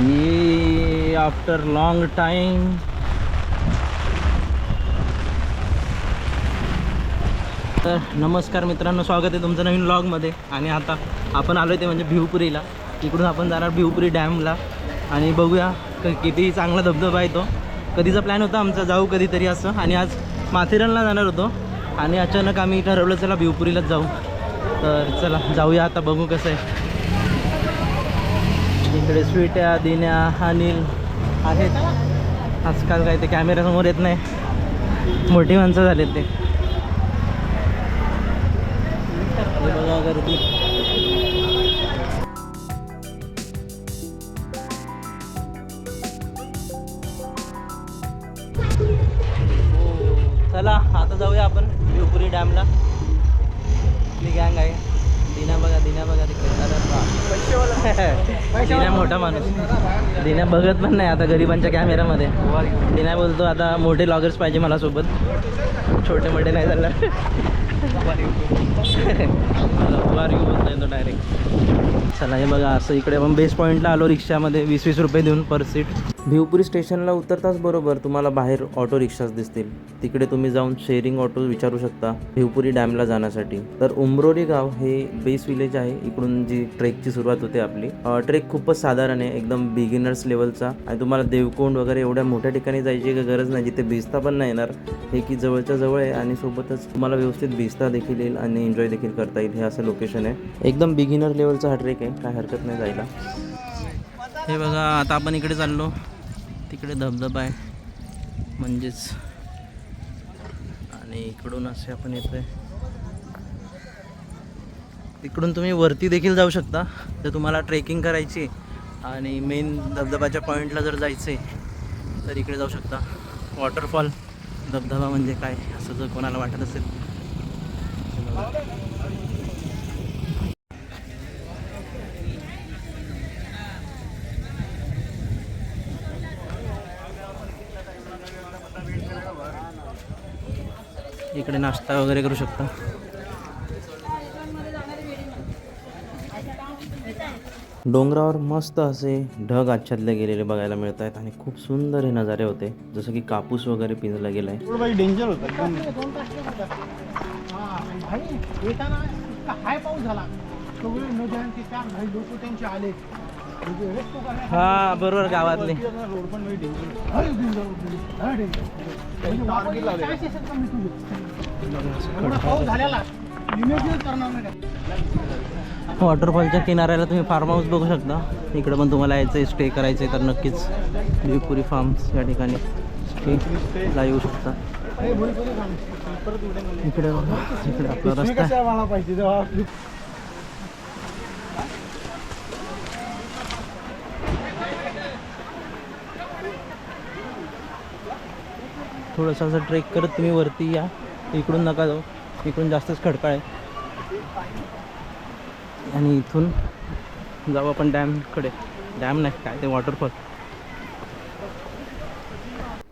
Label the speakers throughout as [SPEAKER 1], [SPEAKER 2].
[SPEAKER 1] Me after long time तर नमस्कार मित्रांनो स्वागत आहे तुमचं नवीन लॉगमध्ये आणि आता आपण आलो आहे ते म्हणजे भिवपुरीला. इकडून आपण जाणार भिवपुरी डॅमला. आणि बघूया क किती चांगला धबधबा आहे तो. कधीचा प्लॅन होता आमचा जाऊ कधीतरी असं. आणि आज माथेरानला जाणार होतो. आणि अचानक आम्ही ठरवलं चला भिवपुरीलाच जाऊ. तर चला जाऊया आता बघू कसं आहे. इकडे स्वीट्या दिन्या अनिल आहेत. आजकाल काय ते कॅमेऱ्यासमोर येत नाही. मोठी माणसं झालेत ते. बघा गर्दी. चला आता जाऊया आपण भिवपुरी डॅमला. आपली गँग आहे. दिना बघा दिना बघा तिकडे. दिना मोठा माणूस. दिना बघत पण नाही आता गरिबांच्या कॅमेऱ्यामध्ये दिना बोलतो आता मोठे लॉगर्स पाहिजे मला सोबत छोटे मोठे नाही झालं. मला बोलता येतो डायरेक्ट चला हे बघा असं इकडे आपण बेस पॉईंटला आलो रिक्षामध्ये वीस वीस रुपये देऊन पर सीट भिवपुरी स्टेशनला उतरताच बरोबर तुम्हाला बाहेर ऑटो रिक्षाच दिसतील. तिकडे तुम्ही जाऊन शेअरिंग ऑटो विचारू शकता भिवपुरी डॅमला जाण्यासाठी. तर उमरोली गाव हे बेस विलेज आहे. इकडून जी ट्रेकची सुरुवात होते आपली. ट्रेक खूपच साधारण आहे. एकदम बिगिनर्स लेवलचा आणि तुम्हाला देवकोंड वगैरे एवढ्या मोठ्या ठिकाणी जायची काही गरज नाही. जिथे भिजता पण नाही येणार हे की जवळच्या जवळ आहे. आणि सोबतच तुम्हाला व्यवस्थित भिजता देखील येईल आणि एन्जॉय देखील करता येईल. हे असं लोकेशन आहे. एकदम बिगिनर लेवलचा हा ट्रेक आहे. काय हरकत नाही जायला. हे बघा आता आपण इकडे चाललो. तिकडे धबधबा आहे. म्हणजेच आणि इकडून असे आपण येतोय. तिकडून तुम्ही वरती देखील जाऊ शकता. जर तुम्हाला ट्रेकिंग करायची आणि मेन धबधबाच्या पॉईंटला जर जायचं आहे तर इकडे जाऊ शकता. वॉटरफॉल धबधबा म्हणजे काय? असं जर कोणाला वाटत असेल. इकडे नाश्ता वगैरे करू शकता. डोंगरावर मस्त असे ढग आच्छादले गेलेले बघायला मिळत आहेत आणि खूप सुंदर हे नजारे होते. जसं की कापूस वगैरे पिंजला गेलाय.
[SPEAKER 2] डेंजर होतं.
[SPEAKER 1] हा बरोबर गावातले. वॉटरफॉलच्या किनाऱ्याला तुम्ही फार्म हाऊस बघू शकता. इकडे पण तुम्हाला यायचं स्टे करायचं आहे तर नक्कीच. देवपुरी फार्म्स या ठिकाणी स्टेला येऊ शकता. इकडे इकडे आपला रस्ता आहे.
[SPEAKER 2] कशाला मला पाहिजे तेव्हा आपली
[SPEAKER 1] थोडंसं असं ट्रेक करत तुम्ही वरती या. इकडून नका जाऊ. इकडून जास्तच खडकाळ आहे. आणि इथून जाऊ आपण डॅमकडे डॅम नाही काय ते वॉटरफॉल.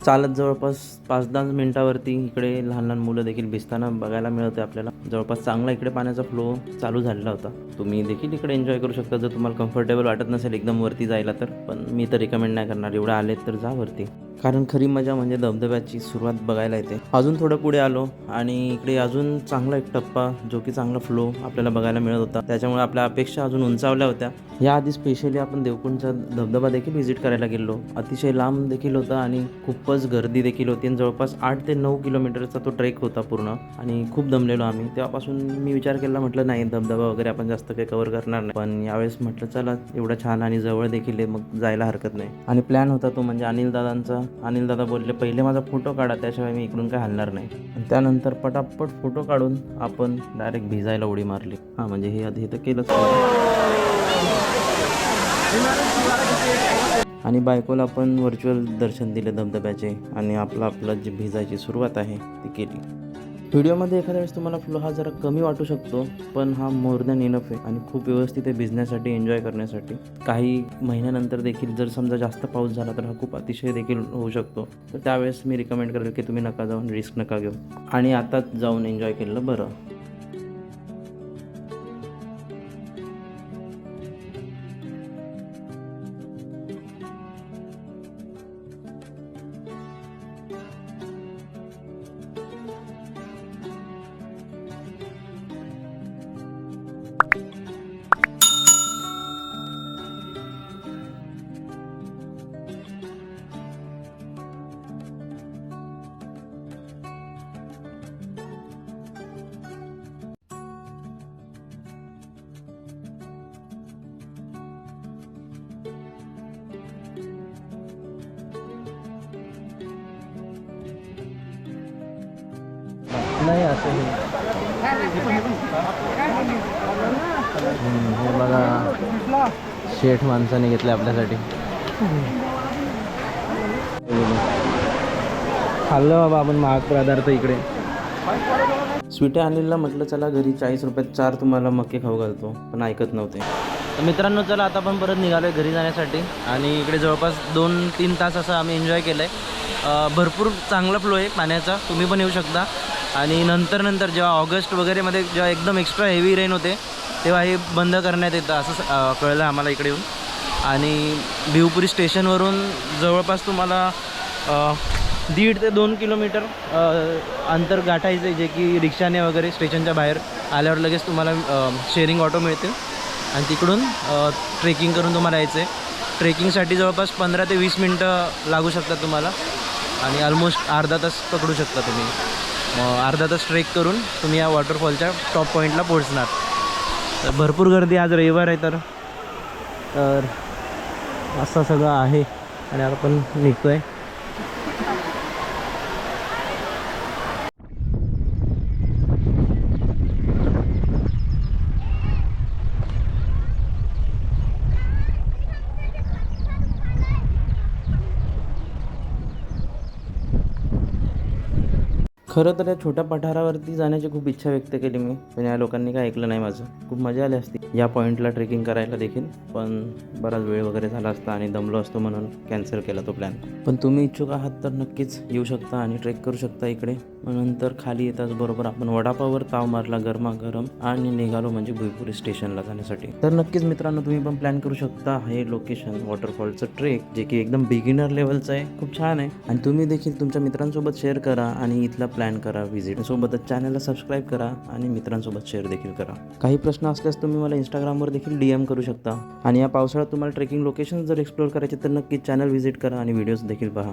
[SPEAKER 1] चालत जवळपास पाच दहा मिनिटावरती इकडे लहान लहान मुलं देखील भिजताना बघायला मिळते आपल्याला. जवळपास चांगला इकडे पाण्याचा फ्लो चालू झालेला होता. तुम्ही देखील इकडे एन्जॉय करू शकता. जर तुम्हाला कम्फर्टेबल वाटत नसेल एकदम वरती जायला तर पण मी तर रिकमेंड नाही करणार. एवढं आलेत तर जा वरती. कारण खरी मजा म्हणजे धबधब्याची सुरुवात बघायला येते. अजून थोडं पुढे आलो आणि इकडे अजून चांगला एक टप्पा जो की चांगला फ्लो आपल्याला बघायला मिळत होता. त्याच्यामुळे आपल्या अपेक्षा अजून उंचावल्या होत्या. याआधी स्पेशली आपण देवकुंडचा धबधबा देखील व्हिजिट करायला गेलो. अतिशय लांब देखील होता आणि खूपच गर्दी देखील होती. आणि जवळपास आठ ते नऊ किलोमीटरचा तो ट्रेक होता पूर्ण. आणि खूप दमलेलो आम्ही. तेव्हापासून मी विचार केला म्हटलं नाही धबधबा वगैरे आपण जास्त काही कवर करणार नाही. पण यावेळेस म्हटलं चला एवढं छान आणि जवळ देखील आहे मग जायला हरकत नाही. आणि प्लॅन होता तो म्हणजे अनिल दादांचा. अनिल दादा बोलले पहिले माझा फोटो काढा त्याशिवाय मी इकडून काय हलणार नाही. त्यानंतर पटापट फोटो काढून आपण डायरेक्ट भिजायला उडी मारली. हां म्हणजे हे आधी तर केलंच आणि बायकोला आपण व्हर्च्युअल दर्शन दिले धबधब्याचे. आणि आपलं आपलं जी भिजायची सुरुवात आहे ती केली. व्हिडिओमध्ये एखाद्या वेळेस तुम्हाला फ्लो हा जरा कमी वाटू शकतो पण हा मोर दॅन इनफ आहे. आणि खूप व्यवस्थित आहे भिजण्यासाठी एन्जॉय करण्यासाठी. काही महिन्यानंतर देखील जर समजा जास्त पाऊस झाला तर हा खूप अतिशय देखील होऊ शकतो. तर त्यावेळेस मी रिकमेंड करेल की तुम्ही नका जाऊन रिस्क नका घेऊ. आणि आताच जाऊन एन्जॉय केलेलं बरं. नाही असं हे. बघा. शेठ माणसाने घेतले आपल्यासाठी. खाल्लं बाबा आपण महाग पदार्थ इकडे. स्वीटे आणलेला म्हटलं चला घरी चाळीस रुपयात चार तुम्हाला मक्के खाऊ घालतो. पण ऐकत नव्हते. तर मित्रांनो चला आता आपण परत निघालो आहे घरी जाण्यासाठी. आणि इकडे जवळपास दोन तीन तास असं आम्ही एन्जॉय केलं आहे भरपूर चांगला फ्लो आहे पाण्याचा. तुम्ही पण येऊ शकता. आणि नंतर नंतर जेव्हा ऑगस्ट वगैरेमध्ये जेव्हा एकदम एक्स्ट्रा हेवी रेन होते तेव्हा हे बंद करण्यात येतं असं कळलं आम्हाला इकडे येऊन. आणि भिवपुरी स्टेशनवरून जवळपास तुम्हाला दीड ते दोन किलोमीटर अंतर गाठायचं जे की रिक्षाने वगैरे स्टेशनच्या बाहेर आल्यावर लगेच तुम्हाला शेअरिंग ऑटो मिळते आणि तिकडून ट्रेकिंग करून तुम्हाला यायचं आहे ट्रेकिंगसाठी जवळपास पंधरा ते वीस मिनटं लागू शकतात तुम्हाला. आणि ऑलमोस्ट अर्धा तास पकडू शकता तुम्ही. मग अर्धा तास ट्रेक करून तुम्ही या वॉटरफॉलच्या टॉप पॉईंटला पोहोचणार. तर भरपूर गर्दी आज रविवार आहे तर. तर असं सगळं आहे आणि आपण निघतो आहे खरं तर या छोट्या पठारावरती जाण्याची खूप इच्छा व्यक्त केली मी. पण या लोकांनी काय ऐकलं नाही माझं. खूप मजा आली असती. या पॉईंटला ट्रेकिंग करायला देखील. पण बराच वेळ वगैरे झाला असता आणि दमलो असतो म्हणून कॅन्सल केला तो प्लॅन. पण तुम्ही इच्छुक आहात तर नक्कीच येऊ शकता आणि ट्रेक करू शकता इकडे. नंतर खाली येताच बरोबर आपण वडापावर ताव मारला गरमागरम आणि निघालो म्हणजे भुईपुरी स्टेशनला जाण्यासाठी. तर नक्कीच मित्रांनो तुम्ही पण प्लॅन करू शकता. हे लोकेशन वॉटरफॉलचं ट्रेक जे की एकदम बिगिनर लेवलचं आहे. खूप छान आहे. आणि तुम्ही देखील तुमच्या मित्रांसोबत शेअर करा आणि इथला प्लॅन करा व्हिजिट सोबतच चॅनलला सबस्क्राईब करा आणि मित्रांसोबत शेअर देखील करा. काही प्रश्न असल्यास तुम्ही मला इंस्टाग्रामवर देखील डी एम करू शकता. आणि या पावसाळ्यात तुम्हाला ट्रेकिंग लोकेशन जर एक्सप्लोर करायचे तर नक्कीच चॅनल व्हिजिट करा आणि व्हिडिओज देखील पहा.